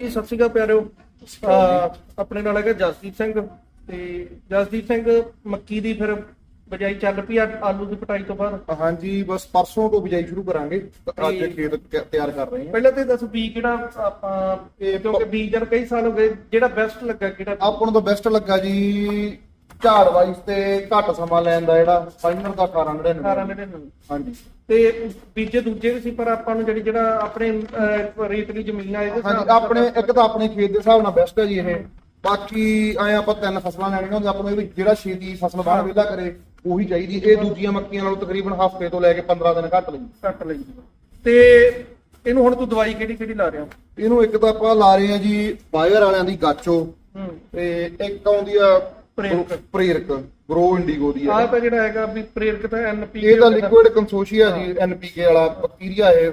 ਜੀ ਸਤਿ ਸ਼੍ਰੀ ਅਕਾਲ ਪਿਆਰਿਓ। ਅਹ ਆਪਣੇ ਨਾਲ ਹੈਗਾ ਜਸਦੀਪ ਸਿੰਘ ਤੇ ਜਸਦੀਪ ਸਿੰਘ ਮੱਕੀ ਦੀ ਫਿਰ ਬਜਾਈ ਚੱਲ ਪਈ ਆ ਆਲੂ ਦੀ ਪਟਾਈ ਤੋਂ ਬਾਅਦ। ਹਾਂਜੀ ਬਸ ਪਰਸੋਂ ਤੋਂ ਬਿਜਾਈ ਸ਼ੁਰੂ ਕਰਾਂਗੇ। ਅੱਜ ਤੇ- ਖੇਤ ਕ- ਤਿਆਰ ਕਰ ਰਹੇ ਹਾਂ। ਪਹਿਲਾਂ ਤੇ ਦੱਸ ਬੀ ਕਿਹੜਾ ਆਪਾਂ ਇਹ ਕਿਉਂਕਿ ਬੀਜ ਜਨ ਕਈ ਸਾਲ ਹੋ ਗਏ ਜਿਹੜਾ ਬੈਸਟ ਲੱਗਾ ਕਿਹੜਾ? ਆਪਾਂ ਨੂੰ ਤਾਂ ਬੈਸਟ ਲੱਗਾ ਜੀ ਝਾੜ ਵਾਈਸ ਤੇ ਘੱਟ ਸਮਾਂ ਲੈਣ ਦਾ ਜਿਹੜਾ ਫਾਈਨਲ ਦਾ 18 18 99 ਜਿਹੜੇ ਨੂੰ ਹਾਂਜੀ। ਤੇ ਬੀਜੇ ਦੂਜੇ ਵੀ ਸੀ ਪਰ ਆਪਾਂ ਨੂੰ ਜਿਹੜੀ ਜਿਹੜਾ ਆਪਣੇ ਅਹ, ਰੇਤਲੀ ਜ਼ਮੀਨ ਆ ਇਹਦੇ ਹਾਂਜੀ ਹਿਸਾਬ ਆਪਣੇ ਇੱਕ ਤਾਂ ਆਪਣੇ ਖੇਤ ਦੇ ਹਿਸਾਬ ਨਾਲ ਬੈਸਟ ਹੈ ਜੀ ਇਹ। ਬਾਕੀ ਐ ਆਪਾਂ ਤਿੰਨ ਫਸਲਾਂ ਲੈਣੀਆਂ ਹੁੰਦੀਆਂ ਆਪਾਂ ਨੂੰ ਇਹ ਵੀ ਜਿਹੜਾ ਛੇਤੀ ਫਸਲ ਬਾਹਰ ਵਿਹਲਾ ਕਰੇ ਉਹੀ ਚਾਹੀਦੀ। ਇਹ ਦੂਜੀਆਂ ਮੱਕੀਆਂ ਨਾਲੋਂ ਤਕਰੀਬਨ ਹਫ਼ਤੇ ਤੋਂ ਲੈ ਕੇ 15 ਦਿਨ ਘੱਟ ਲਈ। ਕੱਟ ਲਈ। ਤੇ ਇਹਨੂੰ ਹੁਣ ਤੂੰ ਦਵਾਈ ਕਿਹੜੀ ਕਿਹੜੀ ਲਾ ਰਿਹਾ ਇਹਨੂੰ ਇੱਕ ਤਾਂ ਆਪਾਂ ਲਾ ਰਹੇ ਹਾਂ ਜੀ ਬਾਇਰ ਵਾਲਿਆਂ ਦੀ ਗਾਚੋ। ਹੂੰ। ਤੇ ਇੱਕ ਆਉਂਦੀ ਆ ਪ੍ਰੇਰਕ। ਪ੍ਰੇਰਕ ਗਰੋ ਇੰਡੀਗੋ ਦੀ ਆਹ ਹੈ। ਤਾਂ ਜਿਹੜਾ ਹੈਗਾ ਵੀ ਪ੍ਰੇਰਕ ਤਾਂ ਐਨਪੀ ਇਹ ਤਾਂ ਲਿਕੁਇਡ ਕੰਸੋਸ਼ੀਆ ਜੀ ਐਨਪੀਕੇ ਵਾਲਾ ਬੈਕਟੀਰੀਆ ਹੈ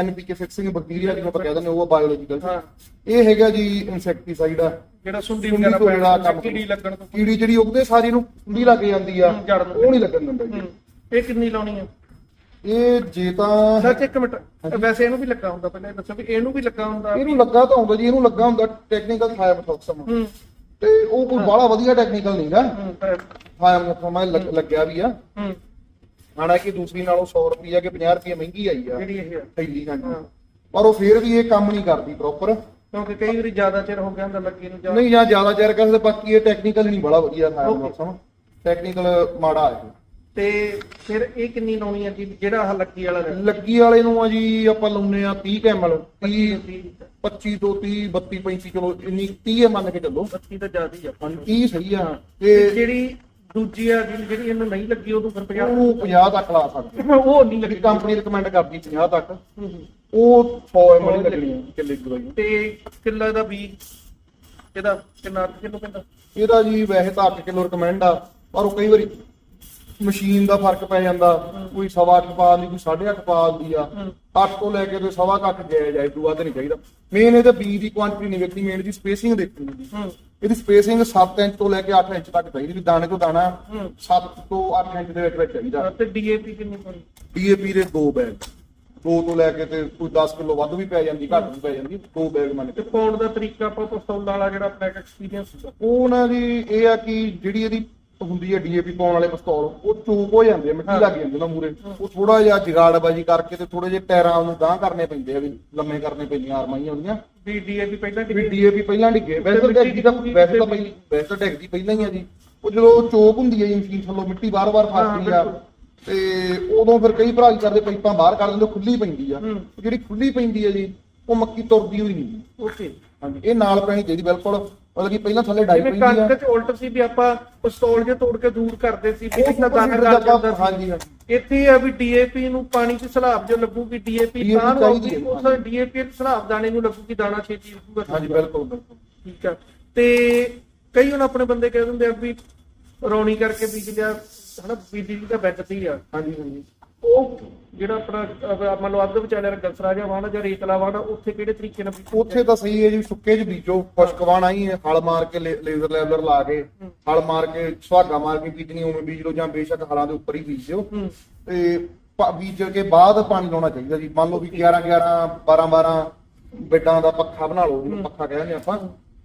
ਐਨਪੀਕੇ ਫਿਕਸਿੰਗ ਬੈਕਟੀਰੀਆ ਜਿਹਨੂੰ ਆਪਾਂ ਕਹਿੰਦੇ ਨੇ ਉਹ ਬਾਇਓਲੋਜੀਕਲ ਹਾਂ। ਇਹ ਹੈਗਾ ਜੀ ਇਨਸੈਕਟੀਸਾਈਡ ਆ। ਜਿਹੜਾ ਸੁੰਡੀ ਸੁੰਡੀ ਵਗੈਰਾ ਪੈਣਾ ਕੀੜੀ ਲੱਗਣ ਤੋਂ ਕੀੜੀ ਜਿਹੜੀ ਉਗਦੇ ਸਾਰੀ ਨੂੰ ਕੁੰਡੀ ਲੱਗ ਜਾਂਦੀ ਆ। ਉਹ ਨਹੀਂ ਲੱਗਣ ਦਿੰਦਾ ਜੀ। ਇਹ ਕਿੰਨੀ ਲਾਉਣੀ ਆ? ਇਹ ਜੇ ਤਾਂ ਸੱਚ ਇੱਕ ਮਿੰਟ। ਵੈਸੇ ਇਹਨੂੰ ਵੀ ਲੱਗਾ ਹੁੰਦਾ ਪਹਿਲਾਂ ਇਹ ਦੱਸੋ ਵੀ ਇਹਨੂੰ ਵੀ ਲੱਗਾ ਹੁੰਦਾ। ਇਹਨੂੰ ਲੱਗਾ ਤਾਂ ਹੁੰਦਾ ਜੀ ਇਹਨੂੰ ਲੱਗਾ ਹੁੰਦਾ ਟੈਕਨੀਕਲ ਤੇ ਉਹ ਕੋਈ ਬਾਹਲਾ ਵਧੀਆ ਟੈਕਨੀਕਲ ਨਹੀਂਗਾ ਹੂੰ ਤਾਂ- ਥਾਇਮੋਥੋਕਸਮ ਲੱਗਿਆ ਵੀ ਆ। ਹੂੰ। ਹਾਲਾਂਕਿ ਦੂਸਰੀ ਨਾਲੋਂ 100 ਰੁਪਈਆ ਕਿ 50 ਰੁਪਈਆ ਮਹਿੰਗੀ ਆਈ ਆ। ਜਿਹੜੀ ਇਹ ਆ। ਥੈਲੀ ਹਾਂਜੀ ਹਾਂ। ਪਰ ਉਹ ਫੇਰ ਵੀ ਇਹ ਕੰਮ ਨਹੀਂ ਕਰਦੀ ਪ੍ਰੋਪਰ ਕਿਉਂਕਿ ਕਈ ਵਾਰੀ ਜ਼ਿਆਦਾ ਚਿਰ ਹੋ ਗਿਆ ਹੁੰਦਾ ਲੱਗੀ ਨੂੰ ਜਾਂ ਨਹੀਂ ਜਾਂ ਜ਼ਿਆਦਾ ਚਿਰ ਕਹਿੰਦੇ ਬਾਕੀ ਇਹ ਟੈਕਨੀਕਲ ਨਹੀਂ ਬੜਾ ਵਧੀਆ ਥਾਇਮੋਥੋਕਸਮ ਟੈਕਨੀਕਲ ਮਾੜਾ ਹੈ ਤੇ ਫਿਰ ਇਹ ਕਿੰਨੀ ਲਾਉਣੀ ਆ ਜੀ? ਜਿਹੜਾ ਆਹ ਲੱਗੀ ਵਾਲਾ ਲੱਗੀ ਵਾਲੇ ਨੂੰ ਆ ਜੀ ਆਪਾਂ ਲਾਉਨੇ ਆ 30 ਕੈਮਲ 30 30 25 ਤੋਂ 30 32 35 ਚਲੋ ਇੰਨੀ 30 ਮੰਨ ਕੇ ਚੱਲੋ। 25 ਤਾਂ ਜ਼ਿਆਦਾ ਹੀ ਆ 30 ਸਹੀ ਆ। ਤੇ ਜਿਹੜੀ ਦੂਜੀ ਆ ਜਿਹੜੀ ਇਹਨੂੰ ਨਹੀਂ ਲੱਗੀ ਉਹ ਤੋਂ ਫਿਰ 50 ਉਹ 50 ਤੱਕ ਲਾ ਸਕਦੇ। ਆ। ਉਹ ਨਹੀਂ ਲੱਗੀ। ਕੰਪਨੀ ਰਿਕਮੈਂਡ ਕਰਦੀ 50 ਤੱਕ ਉਹ 100 ਐਮ ਲੱਗਣੀ ਕਿੱਲੇ ਦੀ ਤੇ ਕਿੱਲਾ ਦਾ ਵੀ ਇਹਦਾ ਕਿੰਨਾ ਕਿਲੋ ਪੈਂਦਾ? ਇਹਦਾ ਜੀ ਵੈਸੇ ਤਾਂ 8 ਕਿਲੋ ਰეკਮੈਂਡ ਆ ਪਰ ਉਹ ਕਈ ਵਾਰੀ ਮਸ਼ੀਨ ਦਾ ਫ਼ਰਕ ਪੈ ਜਾਂਦਾ। ਕੋਈ ਸਵਾ ਪਾ ਦੀ ਕੋਈ 8.5 ਪਾ ਦੀ ਆ। ਹੂੰ। 8 ਤੋਂ ਲੈ ਕੇ ਤੇ ਸਵਾ ਕੁ ਅੱਠ ਜਾਇਆ ਜਾਏ ਦੂਆ ਤੇ ਨਹੀਂ ਚਾਹੀਦਾ। ਮੇਨ ਇਹਦੇ ਬੀਜ ਦੀ ਕੁਆਂਟੀਟੀ ਨਹੀਂ ਵੇਖਣੀ ਮੇਨ ਦੀ ਸਪੇਸਿੰਗ ਦੇਖਣੀ। ਇਹਦੀ ਸਪੇਸਿੰਗ 7 ਇੰਚ ਤੋਂ ਲੈ ਕੇ 8 ਇੰਚ ਤੱਕ ਚਾਹੀਦੀ ਵੀ ਦਾਣੇ ਤੋਂ ਦਾਣਾ ਹੂੰ। 7 ਤੋਂ 8 ਇੰਚ ਦੇ ਵਿੱਚ ਵਿੱਚ ਚਾਹੀਦਾ। ਤੇ ਡੀਏਪੀ ਕਿੰਨੀ ਪਾਉਣੀ ਡੀਏਪੀ ਦੇ ਦੋ ਬੈਗ ਦੋ ਤੋਂ ਲੈ ਕੇ ਤੇ ਕੋਈ 10 ਕਿਲੋ ਵੱਧ ਵੀ ਪੈ ਜਾਂਦੀ ਘੱਟ ਵੀ ਪੈ ਜਾਂਦੀ ਦੋ ਬੈਗ ਮੰਨ ਕੇ। ਪਾਉਣ ਦਾ ਤਰੀਕਾ ਆਪਾਂ ਪਸਤੌਲ ਵਾਲਾ ਜਿਹੜਾ ਆਪਣਾ ਐਕਸਪੀਰੀਅੰਸ ਉਹ ਨਾ ਜੀ ਇਹ ਆ ਕਿ ਜਿਹੜੀ ਇਹਦੀ ਹੁੰਦੀ ਹੈ ਡੀਏਪੀ ਪਾਉਣ ਵਾਲੇ ਪਿਸਤੌਲ ਉਹ ਚੂਕ ਹੋ ਜਾਂਦੇ ਆ, ਮਿੱਟੀ ਲੱਗ ਜਾਂਦੀ ਨਾ ਮੂਰੇ ਉਹ ਥੋੜਾ ਜਿਹਾ ਜਗਾੜਬਾਜੀ ਕਰਕੇ ਤੇ ਥੋੜੇ ਜਿਹੇ ਟਾਇਰਾਂ ਨੂੰ ਗਾਂਹ ਕਰਨੇ ਪੈਂਦੇ ਆ ਵੀ ਲੰਮੇ ਕਰਨੇ ਪੈਂਦੀਆਂ ਆਰਮਾਈਆਂ ਉਹਦੀਆਂ। ਵੀ ਡੀਏਪੀ ਪਹਿਲਾਂ ਵੀ ਡੀਏਪੀ ਪਹਿਲਾਂ ਡਿੱਗੇ ਵੈਸੇ ਤਾਂ ਤਾਂ ਡਿੱਗੂਗੀ ਵੈਸੇ ਤਾਂ ਪਹਿਲੀ ਵੈਸੇ ਤਾਂ ਡਿੱਗਦੀ ਪਹਿਲਾਂ ਹੀ ਆ ਜੀ। ਉਹ ਜਦੋਂ ਚੋਕ ਹੁੰਦੀ ਹੈ ਜੀ ਮਸ਼ੀਨ ਥੱਲੋਂ ਮਿੱਟੀ ਬਾਰ-ਬਾਰ ਫਸਦੀ ਆ। ਤੇ ਉਦੋਂ ਫਿਰ ਕਈ ਭਰਾ ਕੀ ਕਰਦੇ ਪਾਈਪਾਂ ਬਾਹਰ ਕੱਢ ਦਿੰਦੇ ਉਹ ਖੁੱਲੀ ਪੈਂਦੀ ਆ। ਜਿਹੜੀ ਖੁੱਲੀ ਪੈਂਦੀ ਆ ਜੀ ਉਹ ਮੱਕੀ ਤੁਰਦੀ ਹੋਈ ਨਹੀਂ। ਓਕੇ। ਹਾਂਜੀ ਇਹ ਨਾਲ ਪੈਣੀ ਚਾਹੀਦੀ ਬਿਲਕੁਲ। ਮਤਲਬ ਕਿ ਪਹਿਲਾਂ ਥੱਲੇ ਡਾਈ ਜਿਵੇਂ ਪੈਂਦੀ ਆ। ਕਣਕ ਚ ਉਲਟ ਸੀ ਵੀ ਆਪਾਂ ਪਿਸਤੌਲ ਜੇ ਤੋੜ ਕੇ ਦੂਰ ਕਰਦੇ ਸੀ ਵੀ ਉਹ ਕਿੰਨਾ ਦਾਣਾ ਕਰ ਜਾਂਦਾ ਆਪਾਂ- ਸੀ। ਹਾਂਜੀ। ਇੱਥੇ ਇਹ ਆ ਵੀ ਡੀਏਪੀ ਨੂੰ ਪਾਣੀ ਚ ਸਲਾਬ ਜੋ ਲੱਗੂਗੀ ਡੀਏਪੀ DAP ਤਾਂ ਚਾਹੀਦੀ ਲੱਗੂਗੀ ਹੈ, ਉਸ ਡੀਏਪੀ ਦੇ ਸਲਾਬ ਦਾਣੇ ਨੂੰ ਲੱਗੂਗੀ ਦਾਣਾ ਛੇਤੀ ਲੱਗੂਗਾ ਹਾਂਜੀ ਬਿਲਕੁਲ ਬਿਲਕੁਲ। ਠੀਕ ਆ। ਤੇ ਕਈ ਹੁਣ ਆਪਣੇ ਬੰਦੇ ਕਹਿ ਦਿੰਦੇ ਆ ਵੀ ਰੌਣੀ ਕਰਕੇ ਬੀਜ ਲਿਆ ਹਨਾ ਬੀਜੀ ਦਾ ਬੈੱਡ ਤੇ ਹੀ ਆ। ਹਾਂਜੀ ਹਾਂਜੀ। ਉਹ ਜਿਹੜਾ ਆਪਣਾ ਮੰਨ ਲਓ ਅੱਧ ਵਿਚਾਲੇ ਗਲਸਰਾ ਜਾਂ ਵਾਣਾ ਜਾਂ ਰੇਤਲਾ ਵਾਣਾ ਉੱਥੇ ਕਿਹੜੇ ਤਰੀਕੇ ਨਾਲ? ਉੱਥੇ ਤਾਂ ਸਹੀ ਹੈ ਜੀ ਸੁੱਕੇ ਚ ਬੀਜੋ ਖੁਸ਼ਕਵਾਣਾ ਹੀ ਹੈ, ਹਲ ਮਾਰ ਕੇ ਲੇਜ਼ਰ ਲੈਵਲਰ ਲਾ ਕੇ ਹਲ ਮਾਰ ਕੇ ਸੁਹਾਗਾ ਮਾਰ ਕੇ ਬੀਜਣੀ ਉਵੇਂ ਬੀਜ ਲਓ ਜਾਂ ਬੇਸ਼ੱਕ ਹਲਾਂ ਦੇ ਉੱਪਰ ਹੀ ਬੀਜ ਦਿਓ ਤੇ ਬੀਜ ਕੇ ਬਾਅਦ ਪਾਣੀ ਲਾਉਣਾ ਚਾਹੀਦਾ ਜੀ। ਮੰਨ ਲਓ ਵੀ 11 11 12 12 ਬੈਡਾਂ ਦਾ ਪੱਖਾ ਬਣਾ ਲਓ ਜਿਹਨੂੰ ਪੱਖਾ ਕਹਿੰਦੇ ਆਪਾਂ।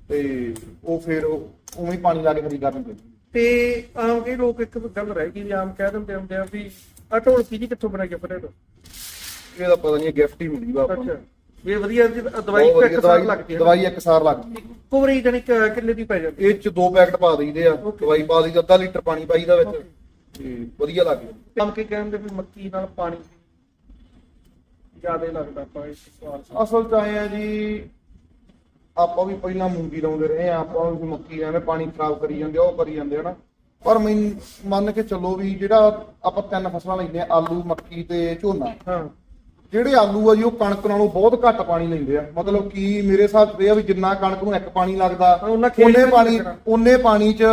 ਤੇ ਉਹ ਫਿਰ ਉਵੇਂ ਹੀ ਪਾਣੀ ਲਾ ਕੇ ਖਰੀ ਕਰਨੀ ਤੇ ਆਮ ਕਈ ਲੋਕ ਇੱਕ ਗੱਲ ਰਹਿ ਗਈ ਵੀ ਆਮ ਕਹਿ ਦਿੰਦੇ ਹੁੰਦੇ ਆ ਵੀ ਆ ਢੋਲਕੀ ਜੀ ਕਿੱਥੋਂ ਆ ਫਿਰ ਇਹ ਇਹਦਾ ਪਤਾ ਨਹੀਂ ਗਿਫਟ ਹੀ ਮਿਲੀ ਵਾ ਆਪਾਂ ਨੂੰ। ਅੱਛਾ ਵੀ ਇਹ ਵਧੀਆ ਜੀ ਦਵਾਈ ਬਹੁਤ ਇੱਕ ਵਧੀਆ ਦਵਾਈ ਲੱਗਦੀ ਹੈ ਦਵਾਈ ਇੱਕ ਸਾਰ ਲੱਗਦੀ ਹੈ। ਕੋਵਰੀ ਜਣੀ ਕਿੱਲੇ ਦੀ ਪੈ ਜਾਂਦੀ ਇਹ ਚ ਦੋ ਪੈਕਟ ਪਾ ਦਈਦੇ ਆ Okay. ਦਵਾਈ ਪਾ ਦਈਦਾ ਅੱਧਾ ਲੀਟਰ ਪਾਣੀ ਪਾਈਦਾ ਵਿੱਚ Okay. ਤੇ ਵਧੀਆ ਲੱਗਦੀ ਆਮ ਕੀ ਕਹਿੰਦੇ ਵੀ ਮੱਕੀ ਨਾਲ ਪਾਣੀ ਜ਼ਿਆਦਾ ਲੱਗਦਾ ਆਪਾਂ ਇਸ ਸਵਾਲ। ਅਸਲ ਚ ਆਏ ਆ ਜੀ ਆਪਾਂ ਵੀ ਪਹਿਲਾਂ ਮੂੰਗੀ ਲਾਉਂਦੇ ਰਹੇ ਆ ਆਪਾਂ ਵੀ ਮੱਕੀ ਐਵੇਂ ਪਾਣੀ ਖਰਾਬ ਕਰੀ ਜਾਂਦੇ ਆ ਉਹ ਕਰੀ ਜਾਂਦੇ ਹਨਾ ਪਰ ਮੈਂ ਮੰਨ ਕੇ ਚੱਲੋ ਵੀ ਜਿਹੜਾ ਆਪਾਂ ਤਿੰਨ ਫਸਲਾਂ ਲੈਂਦੇ ਆ ਆਲੂ ਮੱਕੀ ਤੇ ਝੋਨਾ। ਹਾਂ। ਜਿਹੜੇ ਆਲੂ ਆ ਜੀ ਉਹ ਕਣਕ ਨਾਲੋਂ ਬਹੁਤ ਘੱਟ ਪਾਣੀ ਲੈਂਦੇ ਆ। ਮਤਲਬ ਕਿ ਮੇਰੇ ਹਿਸਾਬ ਤੇ ਆ ਵੀ ਜਿੰਨਾ ਕਣਕ ਨੂੰ ਇੱਕ ਪਾਣੀ ਲੱਗਦਾ ਖੇਤ ਉਹਨੇ ਚ ਪਾਣੀ ਲੱਗਣਾ। ਉਹਨੇ ਪਾਣੀ 'ਚ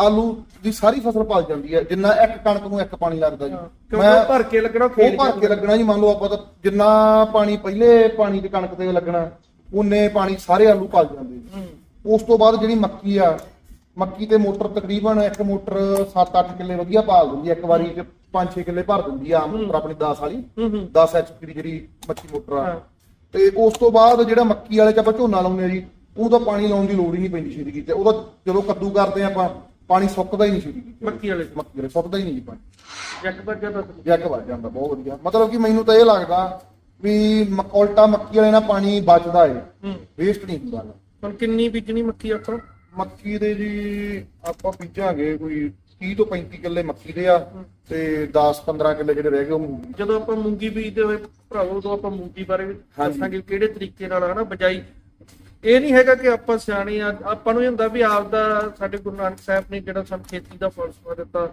ਆਲੂ ਦੀ ਸਾਰੀ ਫਸਲ ਪਲ ਜਾਂਦੀ ਹੈ ਜਿੰਨਾ ਇੱਕ ਕਣਕ ਨੂੰ ਇੱਕ ਪਾਣੀ ਲੱਗਦਾ ਜੀ। ਕਿਉਂਕਿ ਉਹ ਭਰ ਕੇ ਲੱਗਣਾ ਉਹ ਖੇਤ ਭਰ ਕੇ ਲੱਗਣਾ। ਜੀ ਮੰਨ ਲਓ ਆਪਾਂ ਤਾਂ ਜਿੰਨਾ ਪਾਣੀ ਪਹਿਲੇ ਪਾਣੀ ਤੇ ਕਣਕ ਤੇ ਲੱਗਣਾ ਉਹਨੇ ਪਾਣੀ ਸਾਰੇ ਆਲੂ ਪਲ ਜਾਂਦੇ ਜੀ। ਉਸ ਤੋਂ ਬਾਅਦ ਜਿਹੜੀ ਮੱਕੀ ਆ ਮੱਕੀ ਤੇ ਮੋਟਰ ਤਕਰੀਬਨ ਇੱਕ ਮੋਟਰ 7-8 ਕਿੱਲੇ ਵਧੀਆ ਪਾਲ ਦਿੰਦੀ ਆ ਇੱਕ ਵਾਰੀ ਚ 5-6 ਕਿੱਲੇ ਭਰ ਦਿੰਦੀ ਆ ਆਮ ਮੋਟਰ ਆਪਣੀ 10 ਵਾਲੀ ਹੂੰ ਹੂੰ। 10 ਐਚਪੀ ਦੀ ਜਿਹੜੀ ਮੱਕੀ ਮੋਟਰ ਆ। ਹਾਂ। ਤੇ ਉਸ ਤੋਂ ਬਾਅਦ ਜਿਹੜਾ ਮੱਕੀ ਵਾਲੇ ਚ ਆਪਾਂ ਝੋਨਾ ਲਾਉਂਦੇ ਆ ਜੀ ਉਹ ਤਾਂ ਪਾਣੀ ਲਾਉਣ ਦੀ ਲੋੜ ਹੀ ਨਹੀਂ ਪੈਂਦੀ ਛੇਤੀ ਕੀਤੇ। ਉਹਦਾ ਜਦੋਂ ਕੱਦੂ ਕਰਦੇ ਆ ਆਪਾਂ ਪਾਣੀ ਸੁੱਕਦਾ ਹੀ ਨਹੀਂ ਛੇਤੀ ਕੀਤੇ। ਮੱਕੀ ਵਾਲੇ ਮੱਕੀ ਵਾਲੇ ਸੁੱਕਦਾ ਹੀ ਨਹੀਂ ਜੀ ਪਾਣੀ। ਜੱਟ ਵੱਜਾ ਤਾਂ। ਜੱਗ ਵੱਜ ਜਾਂਦਾ ਬਹੁਤ ਵਧੀਆ। ਮਤਲਬ ਕਿ ਮੈਨੂੰ ਤਾਂ ਇਹ ਲੱਗਦਾ ਵੀ ਉਲਟਾ ਮੱਕੀ ਵਾਲੇ ਨਾਲ ਪਾਣੀ ਬਚਦਾ ਏ। ਹੂੰ। ਵੇਸਟ ਨਹੀਂ ਹੁੰਦਾ। ਹੁਣ ਕਿੰਨੀ ਬੀਜਣੀ ਮੱਕੀ ਆਪਾਂ ਮੱਕੀ ਦੇ ਜੀ ਆਪਾਂ ਬੀਜਾਂਗੇ ਕੋਈ 30 ਤੋਂ 35 ਕਿੱਲੇ ਮੱਕੀ ਦੇ ਆ ਤੇ 10 15 ਕਿੱਲੇ ਜਿਹੜੇ ਰਹਿ ਗਏ ਉਹ ਜਦੋਂ ਆਪਾਂ ਮੂੰਗੀ ਬੀਜਦੇ ਹੋਏ ਭਰਾਵੋ ਉਦੋਂ ਆਪਾਂ ਮੂੰਗੀ ਬਾਰੇ ਵੀ। ਦੱਸਾਂਗੇ ਕਿਹੜੇ ਤਰੀਕੇ ਨਾਲ ਹਨਾ ਬਜਾਈ। ਇਹ ਨਹੀਂ ਹੈਗਾ ਕਿ ਆਪਾਂ ਸਿਆਣੇ ਆ ਆਪਾਂ ਨੂੰ ਇਹ ਹੁੰਦਾ ਵੀ ਆਪ ਦਾ ਸਾਡੇ ਗੁਰੂ ਨਾਨਕ ਸਾਹਿਬ ਨੇ ਜਿਹੜਾ ਸਾਨੂੰ ਖੇਤੀ ਦਾ ਫਲਸਫਾ ਦਿੱਤਾ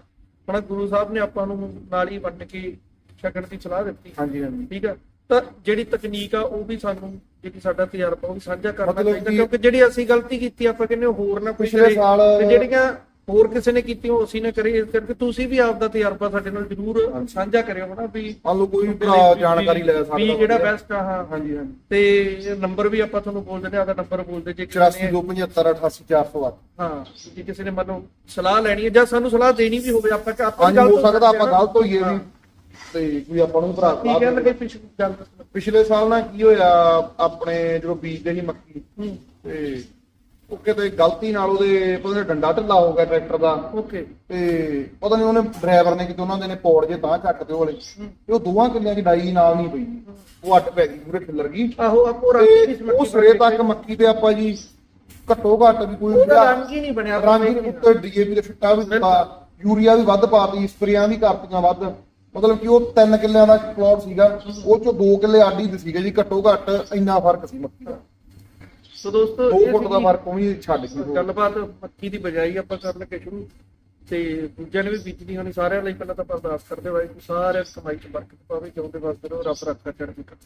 ਹਨਾ ਗੁਰੂ ਸਾਹਿਬ ਨੇ ਆਪਾਂ ਨੂੰ ਨਾਲ ਹੀ ਵੰਡ ਕੇ ਛਕਣ ਦੀ ਸਲਾਹ ਦਿੱਤੀ। ਹਾਂਜੀ ਹਾਂਜੀ। ਠੀਕ ਆ। ਤਾਂ ਜਿਹੜੀ ਤਕਨੀਕ ਆ ਉਹ ਵੀ ਸਾਨੂੰ ਜਿਹੜੀ ਸਾਡਾ ਤਜਰਬਾ ਉਹ ਵੀ ਸਾਂਝਾ ਕਰਨਾ ਮਤਲਬ ਚਾਹੀਦਾ ਕਿ- ਕਿਉਂਕਿ ਜਿਹੜੀ ਅਸੀਂ ਗਲਤੀ ਕੀਤੀ ਆਪਾਂ ਕਹਿੰਦੇ ਹੋਰ ਨਾ ਕੋਈ ਪਿਛਲੇ ਕਰੇ। ਸਾਲ- ਤੇ ਜਿਹੜੀਆਂ ਹੋਰ ਕਿਸੇ ਨੇ ਕੀਤੀ ਉਹ ਅਸੀਂ ਨਾ ਕਰੇ। ਇਸ ਕਰਕੇ ਤੁਸੀਂ ਵੀ ਆਪਦਾ ਤਜਰਬਾ ਸਾਡੇ ਨਾਲ ਜ਼ਰੂਰ ਸਾਂਝਾ ਕਰਿਓ ਹਨਾ ਵੀ ਮੰਨ ਲਓ ਕੋਈ ਭਰਾ ਜਾਣਕਾਰੀ ਲੈ ਸਕਦਾ ਵੀ ਵਧੀਆ। ਬੈਸਟ ਆ ਹਾਂ। ਹਾਂਜੀ ਹਾਂਜੀ। ਤੇ ਨੰਬਰ ਵੀ ਆਪਾਂ ਤੁਹਾਨੂੰ ਬੋਲ ਦਿੰਦੇ ਆ ਆਦਾ ਨੰਬਰ ਬੋਲਦੇ ਜੇ ਕਿਸੇ ਨੇ 84 275 ਹਾਂ ਜੇ ਕਿਸੇ ਨੇ ਮੰਨੋ ਸਲਾਹ ਲੈਣੀ ਹੈ ਜਾਂ ਸਾਨੂੰ ਸਲਾਹ ਦੇਣੀ ਵੀ ਹੋਵੇ ਆਪਾਂ ਆਪਾਂ ਹਾਂਜੀ ਹੋ ਸਕਦਾ ਆਪਾਂ ਗਲਤ ਹੋਈਏ ਵੀ। ਤੇ ਕੋਈ ਆਪਾਂ ਨੂੰ ਭਰਾ ਕੀ ਪਿਛਲੀ ਗੱਲ ਦੱਸੋ ਪਿਛਲੇ ਸਾਲ ਨਾ ਕੀ ਹੋਇਆ ਆਪਣੇ ਜਦੋਂ ਬੀਜਦੇ ਸੀ ਮੱਕੀ ਤੇ ਉਹ ਕਿਤੇ ਗਲਤੀ ਨਾਲ ਉਹਦੇ ਪਤਾ ਨਹੀਂ ਡੰਡਾ ਢਿੱਲਾ ਹੋ ਗਿਆ ਟਰੈਕਟਰ ਦਾ। ਓਕੇ। ਤੇ ਪਤਾ ਨਹੀਂ ਉਹਨੇ ਡਰਾਈਵਰ ਨੇ ਕਿਤੇ ਉਹਨਾਂ ਦੇ ਨੇ ਪੌੜ ਜੇ ਤਾਂ ਤੇ ਉਹ ਵਾਲੇ। ਤੇ ਉਹ ਦੋਵਾਂ ਕਿੱਲਿਆਂ ਦੀ ਡਾਈ ਨਾਲ ਨਹੀਂ ਪਈ। ਉਹ ਅੱਟ ਪੈ ਗਈ ਪੂਰੇ ਖਿੱਲਰ ਗਈ। ਆਹੋ ਆਪੋ ਰੰਗ ਤੇ ਇਸ ਉਹ ਸਿਰੇ ਤੱਕ ਮੱਕੀ ਤੇ ਆਪਾਂ ਜੀ ਘੱਟੋ ਘੱਟ ਵੀ ਕੋਈ ਉਹਦਾ ਰੰਗ ਹੀ ਨਹੀਂ ਬਣਿਆ ਰੰਗ ਹੀ ਉੱਤੇ ਡੀਏਪੀ ਦੇ ਫਿੱਟਾ ਵੀ ਦਿੱਤਾ ਯੂਰੀਆ ਵੀ ਵੱਧ ਪਾਤੀ ਸਪਰੇਆਂ ਵੀ ਕਰਤੀਆਂ ਵੱਧ। ਮਤਲਬ ਕਿ ਉਹ 3 ਕਿੱਲਿਆਂ ਦਾ ਪਲਾਟ ਸੀਗਾ ਉਹ ਚੋਂ 2 ਕਿੱਲੇ ਆਡੀ ਦੇ ਸੀਗੇ ਜੀ ਘੱਟੋ ਘੱਟ ਇੰਨਾ ਫ਼ਰਕ ਸੀ ਮੱਕੀ ਦਾ। ਸੋ ਦੋਸਤੋ 2 ਇਹ ਫੁੱਟ ਦਾ ਫ਼ਰਕ ਉਹ ਵੀ ਛੱਡ ਗਈ। ਗੱਲਬਾਤ ਮੱਕੀ ਦੀ ਬਜਾਈ ਆਪਾਂ ਕਰਨ ਲੱਗੇ ਸ਼ੁਰੂ। ਤੇ ਦੂਜਿਆਂ ਨੇ ਵੀ ਬੀਜਣੀ ਹੋਣੀ ਸਾਰਿਆਂ ਲਈ ਪਹਿਲਾਂ ਤਾਂ ਅਰਦਾਸ ਕਰਦੇ ਵਾਹਿਗੁਰੂ ਸਾਰਿਆਂ ਦੀ ਕਮਾਈ ਚ ਬਰਕਤ ਪਾਵੇ ਜਿਉਂਦੇ ਵਸਦੇ ਰਹੋ ਰੱਬ ਰੱਖਾ ਚੜ੍ਹਦੀ ਕਲਾ